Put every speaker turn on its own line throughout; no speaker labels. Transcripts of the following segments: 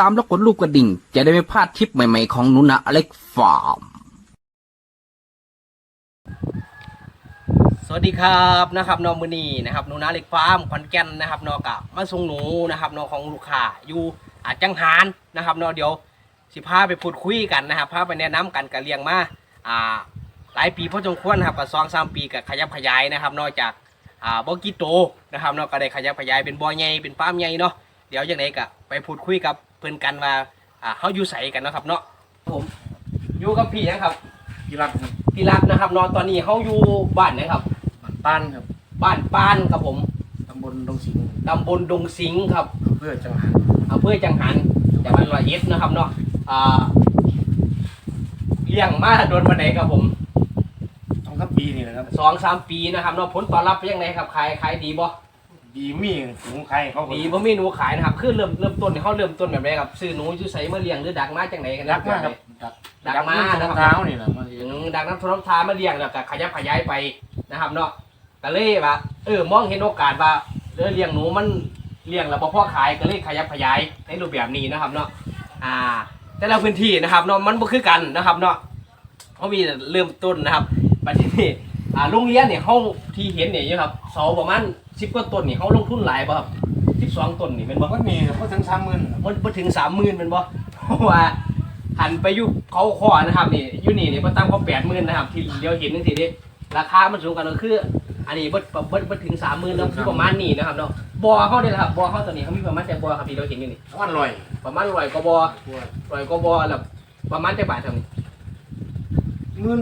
ตามและกดรูปกระดิ่ง จะได้ไม่พลาดทริปใหม่ๆของนุนะอเล็กฟาร์ม
สวัสดีครับนะครับนอมือนีนะครับหนูนาเล็กฟาร์มขอนแก่นนะครับนอกะมาส่งหนูนะครับนอของลูกค้าอยู่อาจังหารนะครับนอเดี๋ยวสิพาไปพูดคุยกันนะครับพาไปแนะนำกันกับเลี้ยงมาอ่าหลายปีพอสมควรนะครับกับสองสามปีกับขยับขยายนะครับ นอกจากอ่าบ่กี่โตนะครับนอกก็ได้ขยับขยายเป็นบ่อใหญ่เป็นฟาร์มใหญ่เนาะเดี๋ยวอย่างไรก็ไปพูดคุยกับ เพื่อนกันว่าอ่าเขาอยู่ใสกันเนาะครับเนาะผมอยู่กับพี่นะครับ
กีรักครับ
พี่รักนะครับเนอตอนนี้เขาอยู่บ้านนะครับ
บ้านป้านครับ
บ้านปานครับผม
ตำบลดงสิงห์
ตำบลดงสิงห์ครับ
อำเพื่อจังหวัด
อำเภอจังหันจังหวัดร้อยเอ็ดนะครับเนาะอ่าเลี้ยงมาโดนวันไหนครับผม
ต้องครับปีนี่แหละครับ
สองสามปีนะครับเนาะผลตอบรับเป็นยังไงครับขายขายดีบ่
ดีมีถุงไข่เขาก็
ดีบ่มีหนูขายนะครับคือเริ่มเริ่มต้นเนี่ยเขาเริ่มต้นแบบไหนครับซื้อหนูอยู่ใส่มาเลี้ยงหรือดักมาจังไหนกัน
รักมากครับดัก
ดักมา
ดั
นะ
ก
ครับ
เท้านี่แหละมา
อืมดักน้ำทรมทามาเลี้ยงแล้วก็ขยับขยายไปนะครับเนาะก็เลยว่าเออมองเห็นโอกาสว่าเออเลี้ยงหนูมันเลี้ยงแล้วบ่พอขายก็เลยขยับขยายในรูปแบบนี้นะครับเนาะอ่า แต่ละพื้นที่นะครับเนาะมันบ่คือกันนะครับเนาะเขามีเริ่มต้นนะครับประเทศนี้ อ่าโรงเรียนเนี่ยเขาที่เห็นเนี่ยอยู่ครับเสาประมาณสิบกว่าต้นนี่เขาลงทุนหลายป่ะครับสิบสองต้นนี่เป็นบ่
ก็มีก็ถึงสามหมื่น
มันบ่ถึงสามหมื่นเป็นบ่เพราะว่าหันไปอยุคเขาคอนะครับนี่อยูนี่นี่มันตั้งเขาแปดหมื่นนะครับ ที่เดียวเห็นนึงทีนี้ราคามันสูงกันก็คือ อันนี้บ่บ่บ่บ่ถึงสามหมื่นแล้วคือประมาณนี้นะครับเนาะบ่อเขาเนี่ยแหละครับบ่อเขาตัวนี้เขามีประมาณแต่บ่อครับที่เราเห็นอยู่นี่
วันลอย
ประมาณร้อยกว่าบ่อร้อยก็บอแล้วประมาณจะบาททำ
หมื่น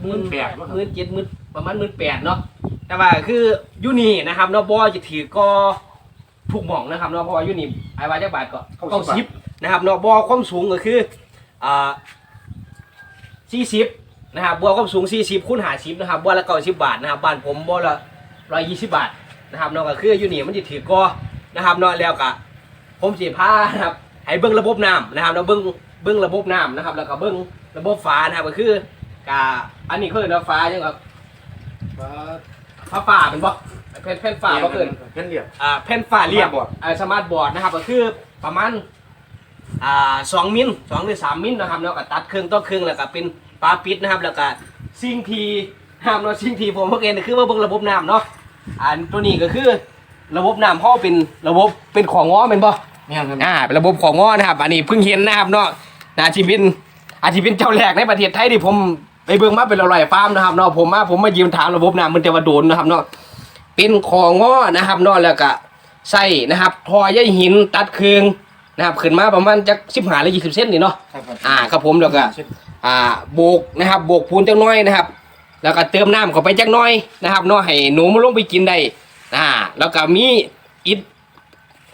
หมื่นแปดวะครับ
หมื่นเจ็ดหมื่น ประมาณหมื่นแปดเนาะแต่ว่าคืออยูนี่นะครับเนาะบอจะถือก็ถูกหม่องนะครับเนาะเพราะว่าอยูนี่ไอ้วาจะบาทก็เก้าสิบนะครับเนาะบอความสูงก็คืออ่าสี่สิบนะครับบอความสูงสี่สิบคูณหาสิบนะครับบอละเก้าสิบบาทนะครับบ้านผมบอละร้อยยี่สิบบาทนะครับเนาะก็คืออยูนี่มันจะถือก็นะครับเนาะแล้วก็ผมสีผ้านะครับให้เบิ้งระบบน้ำนะครับเนาะเบิ้งเบิ้งระบบน้ำนะครับ แล้วก็เบิ้งระบบฟ้านะครับก็คือกาอันนี้คือน้ำฟ้าใช่ไหมครับ ผ้าฝ่าเป็นบ่แผ่นแผ่นฝ่าบ่เกิน
เพิ่นเรียบ
อ่าแผ่นฝ่าเรียบ
สมาร์ทบอร์ด
อ่าสมาร์ทบอร์ดนะครับก็คือประมาณอ่าสองมิลสองหรือสามมิลนะครับแล้วก็ตัดเครื่องต่อเครื่องแล้วก็เป็นปลาปิดนะครับ แล้วก็ซิงทีห้ามเนาะซิงทีผมเมื่อกี้นี่คือว่าเบิ่งระบบน้ำเนาะอันตัวนี้ก็คือระบบน้ำเขาเป็นระบบเป็นของง้อเป็นบ่
เนี่ยครับ
อ่าเป็นระบบของง้อนะครับ อันนี้เพิ่งเห็นนะครับเนาะนาชีเป็นอาชีเป็นเจ้าแรกในประเทศไทยที่ผม ไปเบิ่งมาเป็นร้อยๆฟาร์มนะครับเนาะผมมาผมมายืมถามระบบน้ำมันแต่ว่าโดนนะครับเนาะเป็นของง้อนะครับเนอนแล้วก็ใส่นะครับทอใยหินตัดเครืองนะครับขึ้นมาประมาณจักสิบหาหรือยี่สิบเซนนี่เนาะ
ครับครับ
อ่าครับผมแล้วก็อ่าโบกนะครับโบกปูนจักหน้อยนะครับ แล้วก็เติมน้ำเข้าไปจักหน้อยนะครับเนาะให้หนูมันลงไปกินได้อ่าแล้วก็มีอิฐ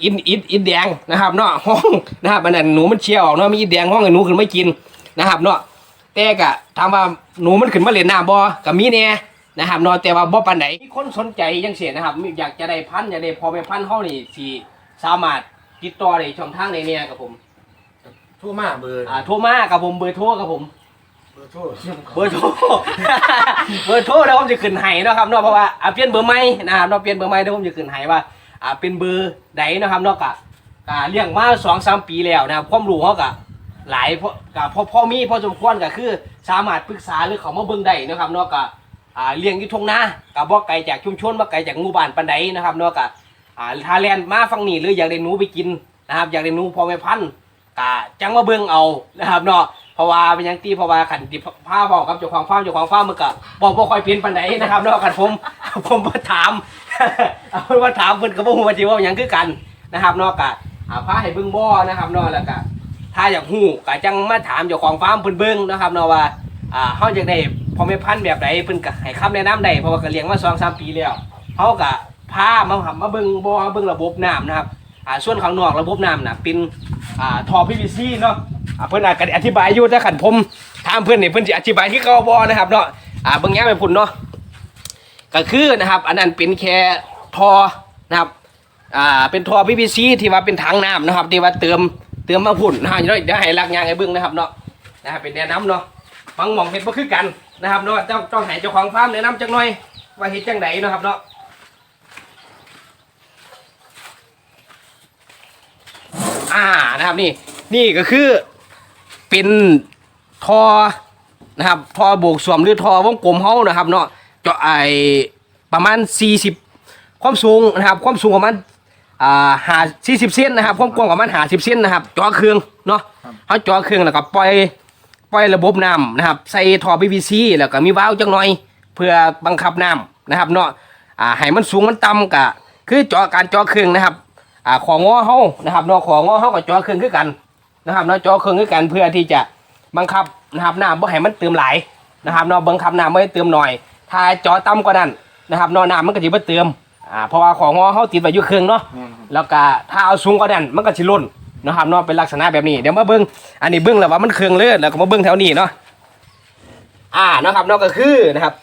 อิฐอิฐอิฐแดงนะครับเนาะห้องนะครับอันนั้นหนูมันเชี่ยวออกเนาะมีอิฐแดงห้องให้หนูขึ้นมากินนะครับเนาะ แต่ก็ถามว่าหนูมันขึ้นมาเล่นน้ำบ่ก็มีแน่นะครับเนอนแต่ว่าบ่ปานใดมีคนสนใจจังเสียนะครับมีอยากจะได้พันธุ์อยากได้พอไปพันธุ์เฮานี่สิสามารถติดต่อได้ช่องทางใดเนี่ยกับผม
ทั่วมาเบอร์
อ่าโทรมากับผมเบอร์โทรกับผม
เบอร์โทร
เบอร์โทร เบอร์โทรเดี๋ยวผมจะขึ้นให้เนาะครับเนาะเพราะว่าอ่าเปลี่ยนเบอร์ใหม่นะครับเนาะเปลี่ยนเบอร์ใหม่เดี๋ยวผมจะขึ้นให้ว่าอ่าเป็นเบอร์ใดเนาะครับเนาะกะอ่าเลี้ยงมาสองสามปีแล้วนะครับความรู้เขากะ หลายพอกะพอพอมีพอสมควรก็คือ สามารถปรึกษาหรือเขามาเบิ่งได้นะครับเนาะกะอ่าเลี้ยงอยู่ทงนากับบ่ไกลจากชุมชนบ่ไกลจากหมู่บ้านปานใดนะครับเนาะกะอ่าถ้าแลนมาฟังนี่หรืออยากได้หนูไปกินนะครับอยากได้หนูพอแม่พันธุ์กะจังมาเบิ่งเอานะครับเนาะเพราะว่าเป็นหยังตีเพราะว่าขันติผ้าบอกกับเจ้าของฟาร์มเจ้าของฟาร์มมันก็บอกบ่ค่อยเป็นปานใดนะครับเนาะกันผมผมมาถามเอาเป็นว่าถามเพิ่นก็บ่ฮู้ว่าสิเว้าหยังคือกันนะครับเนาะกะอ่าพาให้เบิ่งบ่นะครับเนาะแล้วก็ ถ้าอยากหูก็จังมาถามเจ้าของฟาร์มเพิ่นเบิ่งนะครับเนาะว่าอ่าเฮาอยากได้พ่อแม่พันธุ์แบบใดเพิ่นก็ให้คำแนะนำได้เพราะว่าก็เลี้ยงมา2 3ปีแล้วเฮาก็พามาหามาเบิ่งบ่เบิ่งระบบน้ำนะครับอ่าส่วนข้างนอกระบบน้ำน่ะเป็นอ่าท่อ PVC เนาะอ่าเพิ่นอาจจะอธิบายอยู่แต่คันผมถามเพิ่นนี่เพิ่นสิอธิบายคือเก่าบ่นะครับเนาะอ่าเบิ่งแย้มให้พุ่นเนาะก็คือนะครับ อันนั้นเป็นแค่ท่อนะครับอ่าเป็นท่อ PVC ที่ว่าเป็นถังน้ำนะครับที่ว่าเติม เติมมาพุ่นนะฮะเดี๋ยวเดี๋ยวให้ลักยางให้เบิ่งนะครับเนาะนะครับเป็นแนะนำเนาะบางหม่องเห็ดบ่คือกันนะครับเนาะเจ้าต้องให้เจ้าของฟาร์มแนะนำจักหน่อยว่าเฮ็ดจังไดเนาะครับเนาะอ่านะครับนี่นี่ก็คือเป็นทอนะครับทอโบกสวมหรือทอวงกลมเฮานะครับเนาะจะไอประมาณ 40 ความสูงนะครับ ความสูงประมาณ อ่าหา40เซนนะครับความกว้างประมาณ50เซนนะครับเจาะเครื่องเนาะเขาเจาะเครื่องแล้วก็ปล่อยปล่อยระบบน้ำนะครับ ใส่ท่อ PVC แล้วก็มีวาล์วจังหน่อย เพื่อบังคับน้ำนะครับเนาะอ่าให้มันสูงมันต่ำกะคือเจาะการเจาะเครื่องนะครับอ่าของงอเฮานะครับเนาะของงอเฮากับเจาะเครื่องคือกันนะครับเนาะเจาะเครื่องคือกันเพื่อที่จะบังคับนะครับน้ำบ่ให้มันเติมหลายนะครับเนาะบังคับน้ำไม่ให้เติมหน่อย ถ้าเจาะต่ำกว่านั้นนะครับเนาะน้ำมันก็จะบ่เติม อ่าเพราะว่าของงอเฮาติดไว้อยู่เครื่องเนาะ
แม่นครับ
แล้วก็ถ้าเอาสูงกว่านั้นมันก็สิล้นนะครับเนาะเป็นลักษณะแบบนี้เดี๋ยวมาเบิ่งอันนี้เบิ่งแล้วว่ามันเครื่องเลือดแล้วก็มาเบิ่งแถวนี้เนาะอ่านะครับเนาะก็คือนะครับ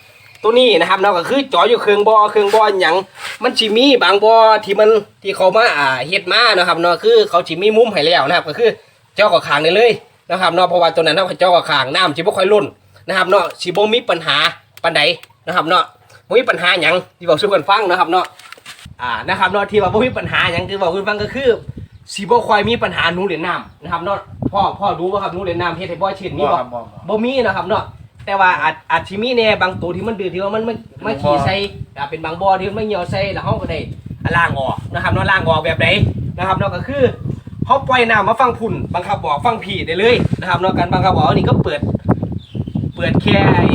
ตัวนี้นะครับเนาะก็คือจออยู่เครื่องบอเครื่องบอหยังมันสิมีบางบอที่มันที่เขามาอ่าเฮ็ดมานะครับเนาะคือเขาสิมีมุมให้แล้วนะครับก็คือเจ้ากับขางได้เลยนะครับเนาะเพราะว่าตัวนั้นเนาะเจ้ากับขางน้ำสิบ่ค่อยล้นนะครับเนาะสิบ่มีปัญหาปานใดนะครับเนาะ บ่มีปัญหาหยังที่บอกสู่กันฟังนะครับเนาะอ่านะครับเนาะที่ว่าบ่มีปัญหาหยังคือบอกคุณฟังก็คือสิบ่ค่อยมีปัญหาหนูเหรียญน้ำนะครับเนาะพ่อพ่อรู้บ่ครับหนูเหรียญน้ำเฮ็ดให้บ่เช่นนี้บ่
ครับบ่บ่
บ่มีนะครับเนาะแต่ว่าอาจอาจสิมีแน่บางตัวที่มันดื้อที่ว่ามันไม่ไม่ขี่ใส่อ่าเป็นบางบ่อที่มันไม่เหี่ยวใส่แล้วเฮาก็ได้ล้างออกนะครับเนาะล้างออกแบบใดนะครับเนาะก็คือเฮาปล่อยน้ำมาฟังพุ่นบังคับบอกฟังผีได้เลยนะครับเนาะการบังคับบอกนี่ก็เปิด เปิดแค่ไอ้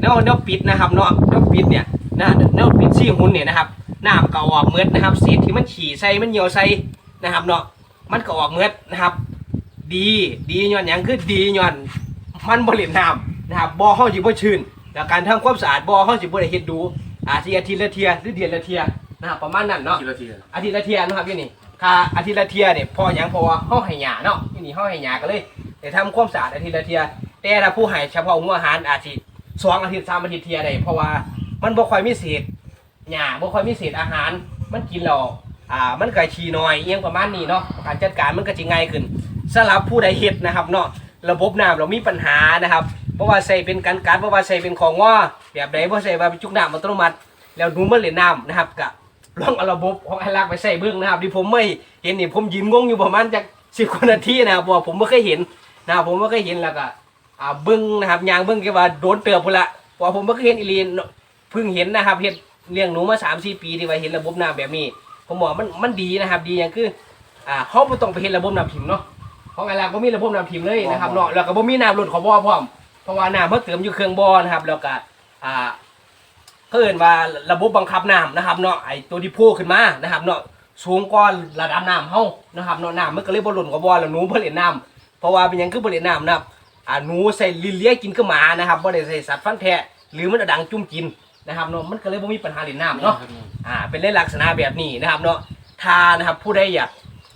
แนวแนวปิดนะครับเนาะแนว ปิดเนี่ยนะแนวปิดซี่หุ่นเนี่ยนะครับน้ำก็ออกเมือดนะครับเศษที่มันฉี่ใส่มันเหี่ยวใส่นะครับเนาะมันก็ออกเมือดนะครับ ดีดีย้อนหยังคือดีย้อนมันบริเวณน้ำนะครับบ่อห้องจิบ่ชื้นแล้วการทำความสะอาดบ่อห้องจิบ่ได้เฮ็ดดูอาทิตย์อาทิตย์ละเทียหรือเดือนละเทียนะครับประมาณนั้นเนาะ
ทีละที
อาทิตย์ละเทียนะครับที่นี่ค่าอาทิตย์ละเทียเนี่ยพอหยังเพราะว่าห้องให้หยาเนาะที่นี่ห้องให้หยาก็เลยได้ทำความสะอาดอาทิตย์ละเทียแต่ถ้าผู้ให้เฉพาะหัวอาหารอาทิตย์สองอาทิตย์สามอาทิตย์เทียได้เพราะว่า มันบ่ค่อยมีเศษหยาบ่ค่อยมีเศษอาหาร มันกินแล้วอ่ามันก็ชีน้อยเอียงประมาณนี้เนาะการจัดการมันก็จะง่ายขึ้นสำหรับผู้ใดเฮ็ดนะครับเนาะระบบน้ำเรามีปัญหานะครับเพราะว่าใส่เป็นการกัดเพราะว่าใส่เป็นของง้อแบบใดบ่ใส่ว่าเป็นจุกน้ำอัตโนมัติ แล้วหนูมันเล่นน้ำนะครับกะลองเอาระบบของไอรักไปใส่เบื้องนะครับที่ผมไม่เห็นนี่ผมยืนงงอยู่ประมาณจากสิบกว่านาทีนะครับเพราะว่าผมไม่เคยเห็นนะครับผมไม่เคยเห็นแล้วก็อ่าเบื้องนะครับยางเบื้องก็ว่าโดนเตือบพุ่นละเพราะว่าผมไม่เคยเห็นอีลีน เพิ่งเห็นนะครับเห็นเลี้ยงหนูมาสามสี่ปีที่ว่าเห็นระบบน้ำแบบนี้ ผมบอกว่ามันมันดีนะครับ ดีอย่างคืออ่าเขาไม่ต้องไปเห็นระบบน้ำพิมพ์เนาะของไอรักก็มีระบบน้ำพิมพ์เลยนะครับเนาะแล้วก็บ่มีน้ำหลุดของบ่อพร้อมเพราะว่าน้ำเขาเติมอยู่เครื่องบ่อนะครับแล้วก็อ่าเพิ่นว่าระบบบังคับน้ำนะครับเนาะไอตัวที่โผล่ขึ้นมานะครับเนาะสูงกว่าระดับน้ำเฮานะครับเนาะน้ำมันก็เลยบ่หล่นกว่าบ่อแล้วหนูบ่เล่นน้ำเพราะว่าเป็นหยังคือบ่เล่นน้ำนะครับอ่าหนูใส่ลิ้นเลียกินคือหมานะครับบ่ได้ใส่สัตว์ฟันแทะหรือมันเอาดังจุ่มกิน นะครับเนาะมันก็เลยบ่มีปัญหาเล่นน้ำเนาะอ่าเป็นในลักษณะแบบนี้นะครับเนาะถ้านะครับผู้ใดอยาก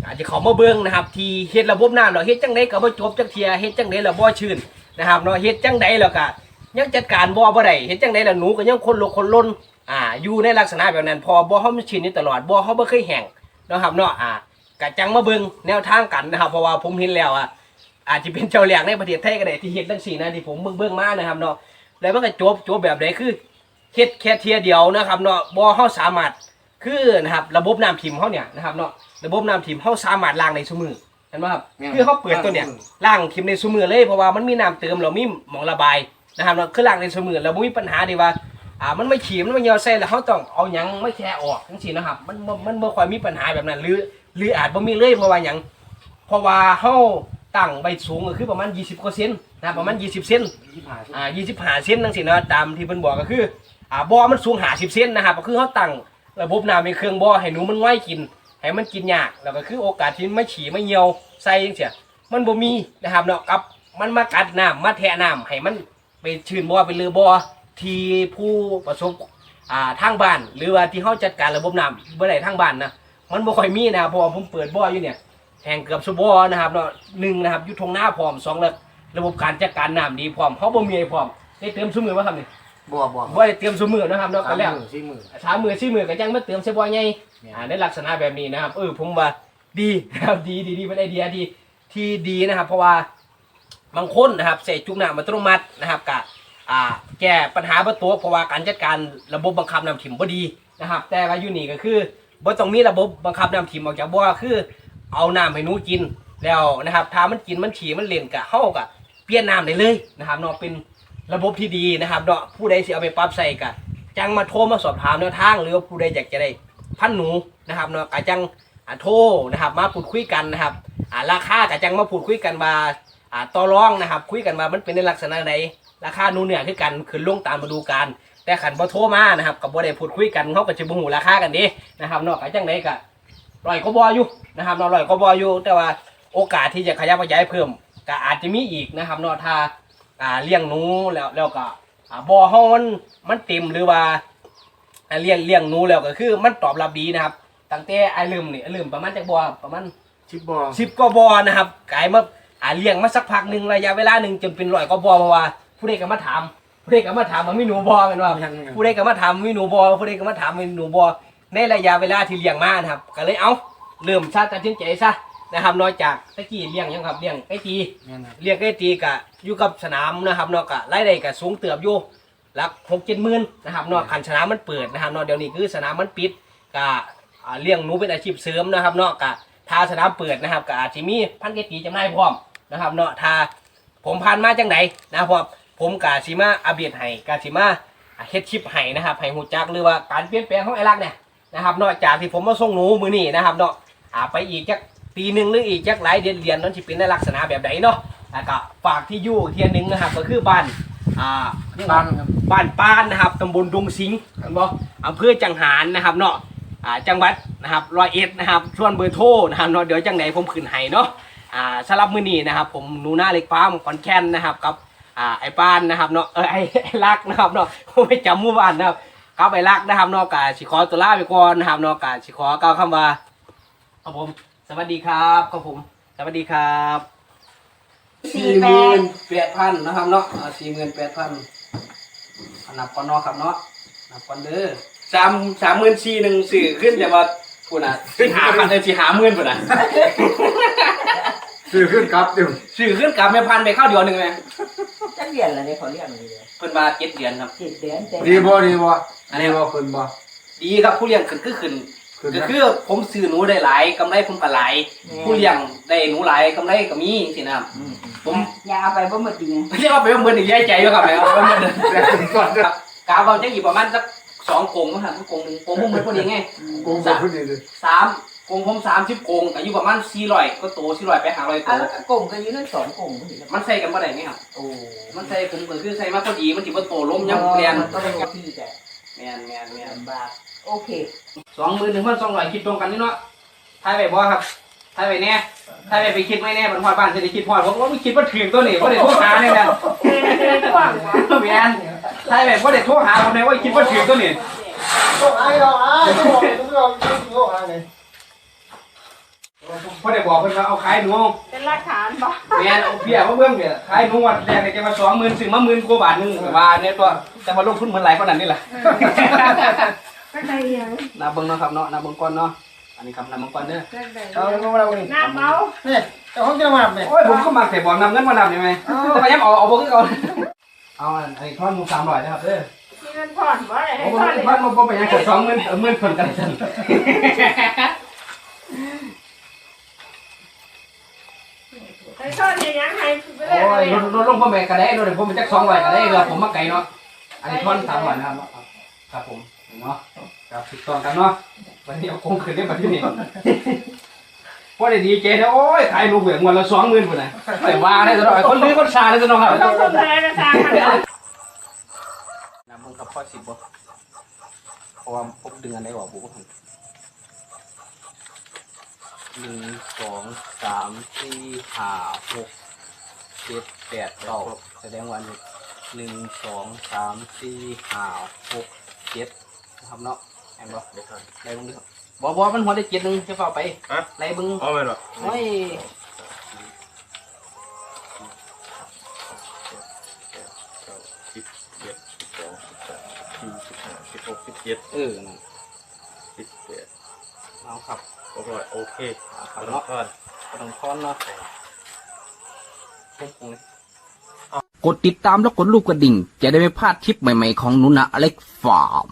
อาจจะเขามาเบิ่งนะครับ ที่เฮ็ดระบบน้ำเราเฮ็ดจังไดก็บ่จบจักเทียเฮ็ดจังไดแล้วบ่ชื่นนะครับเนาะเฮ็ดจังไดแล้วก็ยังจัดการบ่บ่ได้เฮ็ดจังไดแล้วหนูก็ยังคนลกคนล้นอ่าอยู่ในลักษณะแบบนั้น พอบ่เฮามันชินอยู่ตลอดบ่เฮาบ่เคยแห้งนะครับเนาะอ่าก็จังมาเบิ่งแนวทางกันนะครับเพราะว่าผมเห็นแล้วอะอาจจะเป็นเจ้าแรกในประเทศไทยก็ได้ที่เฮ็ดจังซี่นะที่ผมเบิ่งเบิ่งมานะครับเนาะแล้วมันก็จบจบแบบใดคือ เฮ็ดแค่เทียเดียวนะครับเนาะบ่เฮาสามารถคือนะครับระบบน้ำทิมเฮาเนี่ยนะครับเนาะระบบน้ำทิมเฮาสามารถล้างในซุมือเห็นบ่ครับ
แม่น
คือเฮาเปิดตัวเนี่ยล้างทิมในซุมือเลยเพราะว่ามันมีน้ำเติมแล้วมีหมองระบายนะครับเนาะคือล้างในซุมือแล้วบ่มีปัญหาที่ว่าอ่ามันไม่ขีมมันไม่เหี่ยวใส่แล้วเฮาต้องเอาหยังไม่แค่ออกจังซี่นะครับมันบ่มันบ่ค่อยมีปัญหาแบบนั้น หรือ หรืออาจบ่มีเลยเพราะว่าหยัง เพราะว่าเฮาตั้งใบสูงก็คือประมาณ 20กว่าเซนนะครับประมาณ 20 เซน
ยี่สิบห้า
อ่า25เซนจังซี่นะตามที่เพิ่นบอกก็คือ อ่าบ่อมันสูง50เซนนะครับก็คือเขาตั้งระบบน้ำในเครื่องบ่อให้หนูมันง่ายกิน ให้มันกินยากแล้วก็คือโอกาสที่ไม่ฉี่ไม่เหี่ยวใส่จังซี่มันบ่มีนะครับเนาะกับมันมากัดน้ำมาแทะน้ำให้มันไปชื่นบ่อไปเรือบ่อที่ผู้ประสบอ่าทางบ้าน หรือว่าที่เขาจัดการระบบน้ำบ่ได้ทางบ้านนะมันบ่ค่อยมีนะครับเพราะว่าผมเปิดบ่ออยู่เนี่ยแห่งเกือบสุบ่อนะครับเนาะหนึ่งนะครับยู่ทงหน้าพร้อมสองแล้วระบบการจัดการน้ำดีพร้อมเขาบ่มีให้พร้อมได้เติมซุมือว่าทำนี่
บัวบัว
บ่ได้เตรียมสมือนะครับเนาะ
สา
กั
ม
นแล้ว
มือสี่มือ
สามมือสี่มือก็จังมาเติมใส่บ่อใหญ่
เนี่ย
อ่าในลักษณะแบบนี้นะครับ เออผมว่าดีนะครับดีดีดีเป็นไอเดียดีที่ดีนะครับ เพราะว่าบางคนนะครับใส่จุกหน้ามันอัตโนมัตินะครับกะอ่าแก้ปัญหาบ่ตัวเพราะว่าการจัดการระบบบังคับน้ำถิ่มบ่ดีนะครับ แต่ว่าอยู่นี่ก็คือบ่ต้องมีระบบบังคับน้ำถิ่มออกจากบ่อคือ เอาน้ำให้หนูกินแล้วนะครับถ้ามันกินมันฉี่มันเล่นกะเฮากะเปลี่ยนน้ำได้เลยนะครับเนาะเป็น ระบบที่ดีนะครับเนาะผู้ใดสิเอาไปปรับใส่กะจังมาโทรมาสอบถามแนวทาง หรือว่าผู้ใดอยากจะได้พันหนูนะครับเนาะกะจังอ่าโทรนะครับ มาพูดคุยกันนะครับอ่าราคากะจังมาพูดคุยกันว่าอ่าต่อรองนะครับ คุยกันมามันเป็นในลักษณะใดราคาหนูเหนี่ยคือกันขึ้นลงตามฤดูกาลแต่ขันบ่โทรมานะครับกับบ่ได้พูดคุยกันเขาก็จะบ่ฮู้ราคากันเดินะครับเนาะกะจังไดกะร้อยก็บออยู่นะครับเนาะร้อยก็บออยู่แต่ว่าโอกาสที่จะขยับขยายเพิ่มก็อาจจะมีอีกนะครับเนาะถ้า อ่าเลี้ยงหนูแล้วแล้วก็อ่าบอเฮามันมันเต็มหรือว่าอ่าเลี้ยงเลี้ยงหนูแล้วก็คือ มันตอบรับดีนะครับตั้งแต่ไอ้ลืมนี่ไอ้ลืมประมาณจากบอประมาณ
ชิปบอล
สิบกว่าบอนะครับกลายมาอ่าเลี้ยงมาสักพักหนึ่งระยะเวลาหนึ่งจนเป็นร้อยกว่าบอเพราะว่า ผู้ใดก็มาถาม ผู้ใดก็มาถามว่ามีหนูบอเป็นว่าผู้ใดก็มาถามมีหนูบอผู้ใดก็มาถามมีหนูบอในระยะเวลาที่เลี้ยงมานะครับ ก็เลยเอาเริ่มชาติตัดสินใจซะ นะครับนอกจากตะกี้เลี้ยงหยังครับเลี้ยงไก่ตี
แม่นครับ
เลี้ยงไก่ตีกะอยู่กับสนามนะครับเนอกกะรายได้กะสูงเติบอยู่หลักหกเจ็ดหมื่นนะครับเนอกขันสนามมันเปิดนะครับเนอกเดี๋ยวนี้คือสนามมันปิดกะอ่าเลี้ยงหนูเป็นอาชีพเสริมนะครับเนอกกะถ้าสนามเปิดนะครับกะอาจจะมีพันไก่ตีจำหน่ายพร้อมนะครับเนาะถ้าผมผ่านมาจังไหนนะครับ ผมผมกะสิมาอัปเดตให้กะสิมาอะเฮ็ดคลิปให้นะครับให้หูจักหรือว่าการเปลี่ยนแปลงของไอ้รักเนี่ยนะครับนอกจากที่ผมมาส่งหนูมือนี่นะครับเนาะอ่าไปอีกจัก ปีหนึ่งหรืออีกจักหลายเดือนเรียนนั้นสิเป็นในลักษณะแบบใดเนาะแล้วก็ฝากที่อยู่เทียนหนึ่งนะครับก็คือบ้านอ่าเรียกว่า
บ้านครับ
บ้านปานนะครับตำบลดงสิงห์เห็นบ่อำเภอจังหารนะครับเนาะอ่าจังหวัดนะครับร้อยเอ็ดนะครับส่วนเบอร์โทรนะครับเนาะเดี๋ยวจังไหนผมขึ้นให้เนาะอ่าสำหรับมื้อนี้นะครับ ผมหนูหน้าเล็กฟาร์มขอนแก่นนะครับกับอ่าไอ้ป้านนะครับเนาะเออไอ้ไอ้รักนะครับเนาะผมไม่จำหมู่บ้านนะครับครับไอ้รักนะครับเนาะกาสิขอตัวลาไปก่อนนะครับเนาะกาสิขอกล่าวคำว่าครับผม สวัสดีครับครับผม สวัสดีครับ
สี่แปด
แปดพันนะครับเนาะสี่หมื่นแปดพันนับก่อนเนาะครับเนาะนับก่อนเด้อสามสามหมื่นสี่หนึ่งสื่อขึ้นแต่ว่าพูดนะสี่หาพันเลยสี่หาหมื่นพูดนะ
ซื้อขึ้นครับเดี๋ยว
สื่อขึ้นกลับไม่พันไปเข้าเดียวหนึ่งไหม
จักเดือนละเนี่ยเขาเรียกอะไรเลย
เพิ่นมาเจ็ดเดือนครับ
เจ็ดเดือนเต็ม
ดีบ่ดีบ่
อันนี้
ดีบ่ขึ้นบ่
ดีครับผู้เลี้ยงขึ้นก็ขึ้น
ขึ้น
ก็
นะ
คือผมซื้อหนูได้หลายกำไรผมก็หลาย ผู้เลี้ยงได้หนูหลายกำไรก็มีสินะครับผม
อย่าเอาไปบ่หมดจริง
ไม่ใช่ว่าไปว่าเมื่อนี่ย้ายใจอยู่ครับแม่เอาไปเมื่อนี่
แต่ก่อนจะ
ครับกาวเราจะอยู่ประมาณสักสองกงนะครับกงหนึ่งกงผมเหมือนพอดีไง
โกงบ่ขึ้นดีเลย
สามกงผมสามสิบกงอายุประมาณสี่ร้อยก็โตสี่ร้อยไปหาร้อยโต
อะแล้วก็กลุ่มกันอยู่นั่นสองกลุ่ม
มันใส่กันบ่ได้ไหมครับ
โอ้
มันใส่ผมก็คือใส่มาพอดีมันถือว่าโตล้มยังเรียน
มันก็เป็นที่แต่
แมนแมนแมน
ลำบากโอเค
สองหมื่นหนึ่งพันสองร้อยคิดตรงกันนี่เนาะทายไปบ่ครับทายไปแน่ทายไปไปคิดไม่แน่มันพอดบ้านจะได้คิดพอดผมว่าไม่คิดว่าถึงตัวนี้ว่าได้โทรหาเนี่ยนะแมนทายไปว่าได้โทรหาผมเลยว่าคิดว่าถึงตัวนี้
ต้องไอ้เราไอ้ต้องบอกต้องบอกต้องบอ กอะไร
พอได้บอกเพิ่นว่าเอาขายหนู
เป็นหลักฐานบ่
แมนเอาเพี้ยมาเบิ่งเนี่ยขายหนูวันแรกเนี่ยจะมาสองหมื่นซื้อมาหมื่นกว่าบาทหนึงแต่ว่าเนี่ยตัวแต่มาลงทุนเหมือนหลายกว่านั้นนี่แหละ
ข้างในยัง
นับเบิ่งเนาะครับเนาะนับเบิ่งก่อนเนาะอันนี้ครับนับเบิ่งก่อนเด้อ
ข้างใน
เอาเราเราเนี่ย
น้ำเมา
เนี่ยแต่ห้องจะมาเนี่ย
โอ้ยผมก็มาแต่บอกนำเงินมานำได้ไหมแต่ว่ายังเอาเอาบ่คือเก่าเอาอันนี้ทอนหมู300นะครับเด้อ
ที่มันผ่อนบ่ได้
โอ้
ให้
บ่
ผ่อนเลย
บ่บ่ไปยังเกิดสองหมื่นเออหมื่นคนกันซั่น
ให้ผ่อนเนี่ยยังให้ไปเลย
โอ้ยลดลดลงพ่อแม่ก็ได้ลดให้ผมเป็นจัก200ก็ได้เด้อผมมาไกลเนาะ อันนี้ทอน300นะครับครับผมเนาะครับถูกต้องกันเนาะวันนี้เอาคงคืนได้บัดนี้พอได้ดีเจนะโอ้ยขายลูกเหวี่ยงวันละสองหมื่นคนนะแต่ว่าได้ตลอดคนลื้อคนชาได้ตลอดครับ
ต้องต้องแพ้กระซังมันเนาะ
น้ำมึงกับพ่อสิบบ่เพราะว่าผมดึงอันได้ออกบุก หนึ่งสองสามสี่ห้าหกเจ็ดแปดเก้าแสดงว่าหนึ่งหนึ่งสองสามสี่ห้าหกเจ็ดนะครับเนาะแอมบ่ได้บึงดิครับบ่บ่มันหัวได้เจ็ดหนึ่งจะเฝ้าไปไล่บึง
เอาไปหรอ
โอ้ย
สิบเจ็ดสิบสองสิบสามสี่สิบห้าสิบหกสิบเจ็ด
เออนั่น
สิบแปด
เอาครับ
อร่อยโอเค
ขนม
ทอด
ขนม
ทอ
ดเนาะ
กดติดตามแล้วกดรูปกระดิ่ง จะได้ไม่พลาดทริปใหม่ๆของนุนะอเล็กฟาร์ม